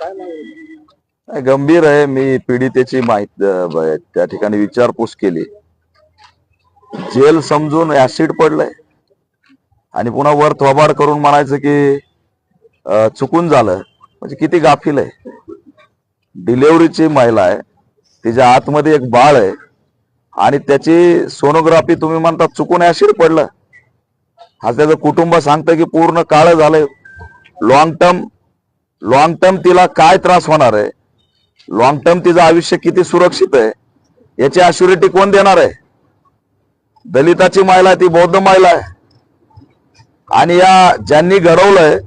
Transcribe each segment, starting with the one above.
काय गंभीर आहे. मी पीडितेची माहिती त्या ठिकाणी विचारपूस केली. जेल समजून ऍसिड पडलंय. आणि पुन्हा वर थोबाड करून म्हणायचं की चुकून झालं. म्हणजे किती गाफील आहे. डिलेवरीची महिला आहे. तिच्या आतमध्ये एक बाळ आहे. आणि त्याची सोनोग्राफी तुम्ही म्हणता चुकून ऍसिड पडलं. आज त्याचं कुटुंब सांगतं की पूर्ण काळ झालंय. लॉंग टर्म लॉंग टर्म तिला काय त्रास होणार आहे? लॉंग टर्म तिचं आयुष्य किती सुरक्षित आहे? याची अश्युरिटी कोण देणार आहे? दलिताची महिला आहे ती बौद्ध महिला आहे. आणि या ज्यांनी घडवलंय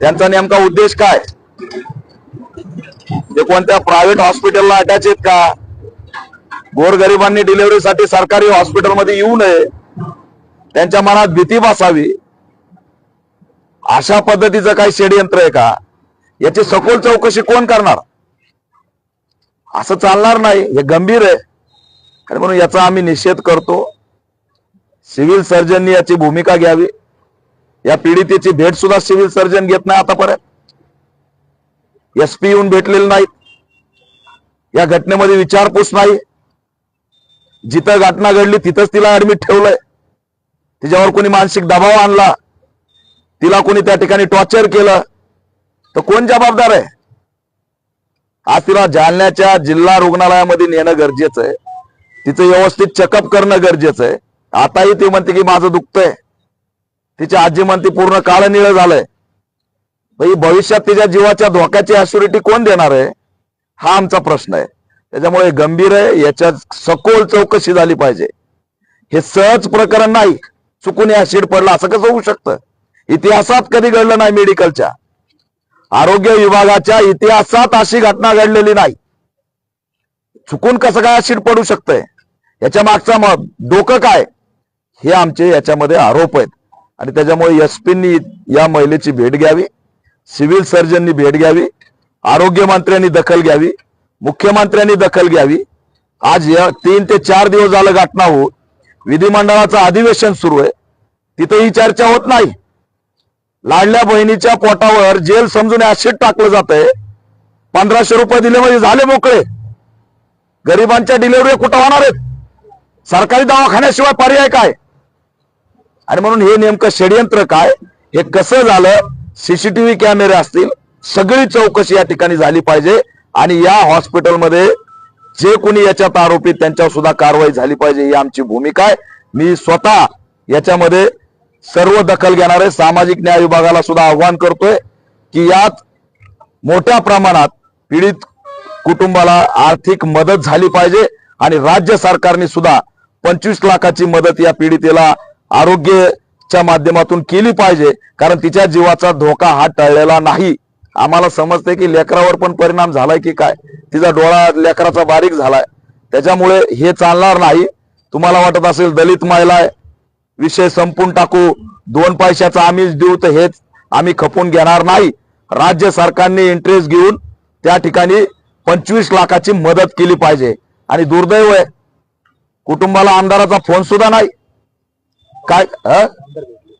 त्यांचा नेमका उद्देश काय? ते कोणत्या प्रायव्हेट हॉस्पिटलला अटॅच आहेत का? गोरगरिबांनी डिलिव्हरीसाठी सरकारी हॉस्पिटलमध्ये येऊ नये. त्यांच्या मनात भीती बसावी. अशा पद्धतीचं काही षडयंत्र आहे का? याची सखोल चौकशी कोण करणार? असं चालणार नाही. हे गंभीर आहे. आणि म्हणून याचा आम्ही निषेध करतो. सिव्हिल सर्जननी याची भूमिका घ्यावी. या पीडितेची भेट सुद्धा सिव्हिल सर्जन घेत नाही आतापर्यंत. एस पी येऊन भेटलेले नाहीत. या घटनेमध्ये विचारपूस नाही. जिथं घटना घडली तिथंच तिला ऍडमिट ठेवलंय. तिच्यावर कोणी मानसिक दबाव आणला. तिला कोणी त्या ठिकाणी टॉर्चर केलं. तर कोण जबाबदार आहे? आज तिला जालन्याच्या जिल्हा रुग्णालयामध्ये नेणं गरजेचं आहे. तिचं व्यवस्थित चेकअप करणं गरजेचं आहे. आताही ती म्हणते की माझं दुखतंय. तिची आजी म्हणते पूर्ण काळ निळ झालंय. भाई भविष्यात तिच्या जीवाच्या धोक्याची अॅश्युरिटी कोण देणार आहे? हा आमचा प्रश्न आहे. त्याच्यामुळे गंभीर आहे. याच्यात सखोल चौकशी झाली पाहिजे. हे सहज प्रकरण नाही. चुकून ऍसिड पडलं असं कसं होऊ शकतं? इतिहासात कधी घडलं नाही मेडिकलच्या आरोग्य विभागाच्या इतिहासात अशी घटना घडलेली नाही. चुकून कसं काय शीट पडू शकतंय? याच्या मागचा मग डोकं काय? हे आमचे याच्यामध्ये आरोप आहेत. आणि त्याच्यामुळे एसपींनी या महिलेची भेट घ्यावी सिव्हिल सर्जननी भेट घ्यावी आरोग्य मंत्र्यांनी दखल घ्यावी मुख्यमंत्र्यांनी दखल घ्यावी. आज या तीन ते चार दिवस झालं घटना हो विधिमंडळाचं अधिवेशन सुरू आहे. तिथे ही चर्चा होत नाही. लाडल्या बहिणीच्या पोटावर जेल समजून ऍसिड टाकलं जात आहे पंधराशे रुपये दिले म्हणजे झाले मोकळे. गरिबांच्या डिलिव्हरी कुठं होणार आहेत? सरकारी दवाखान्याशिवाय पर्याय काय? आणि म्हणून हे नेमकं षडयंत्र काय? हे कसं झालं? सीसीटीव्ही कॅमेरे असतील सगळी चौकशी या ठिकाणी झाली पाहिजे. आणि या हॉस्पिटलमध्ये जे कोणी याच्यात आरोपी त्यांच्यावर सुद्धा कारवाई झाली पाहिजे ही आमची भूमिका आहे. मी स्वतः याच्यामध्ये सर्व दखल घेणारे सामाजिक न्याय विभागाला सुद्धा आव्हान करतोय की यात मोठ्या प्रमाणात पीडित कुटुंबाला आर्थिक मदत झाली पाहिजे आणि राज्य सरकारने सुद्धा पंचवीस लाखाची मदत या पीडितेला आरोग्याच्या माध्यमातून केली पाहिजे कारण तिच्या जीवाचा धोका हा टळलेला नाही. आम्हाला समजते की लेकरावर पण परिणाम झालाय की काय? तिचा डोळा लेकराचा बारीक झालाय. त्याच्यामुळे हे चालणार नाही. तुम्हाला वाटत असेल दलित महिला आहे विषय संपून टाकू. दोन पैशाचा आम्हीच देऊ तर हेच आम्ही खपून घेणार नाही. राज्य सरकारने इंटरेस्ट घेऊन त्या ठिकाणी पंचवीस लाखाची मदत केली पाहिजे. आणि दुर्दैव आहे कुटुंबाला आमदाराचा फोन सुद्धा नाही. काय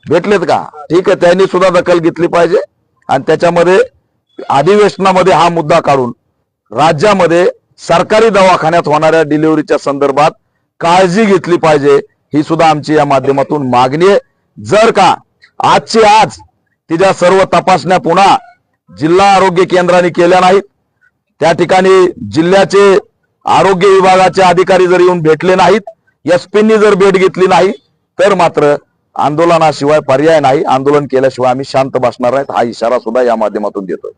भेटलेत का? ठीक आहे त्यांनी सुद्धा दखल घेतली पाहिजे. आणि त्याच्यामध्ये अधिवेशनामध्ये हा मुद्दा काढून राज्यामध्ये सरकारी दवाखान्यात होणाऱ्या डिलिव्हरीच्या संदर्भात काळजी घेतली पाहिजे. ही सुद्धा आमची या माध्यमातून मागणी आहे. जर का आजची आज तिच्या सर्व तपासण्या पुन्हा जिल्हा आरोग्य केंद्राने केल्या नाहीत त्या ठिकाणी जिल्ह्याचे आरोग्य विभागाचे अधिकारी जर येऊन भेटले नाहीत एसपींनी जर भेट घेतली नाही तर मात्र आंदोलनाशिवाय पर्याय नाही. आंदोलन केल्याशिवाय आम्ही शांत बसणार आहेत हा इशारा सुद्धा या माध्यमातून देतोय.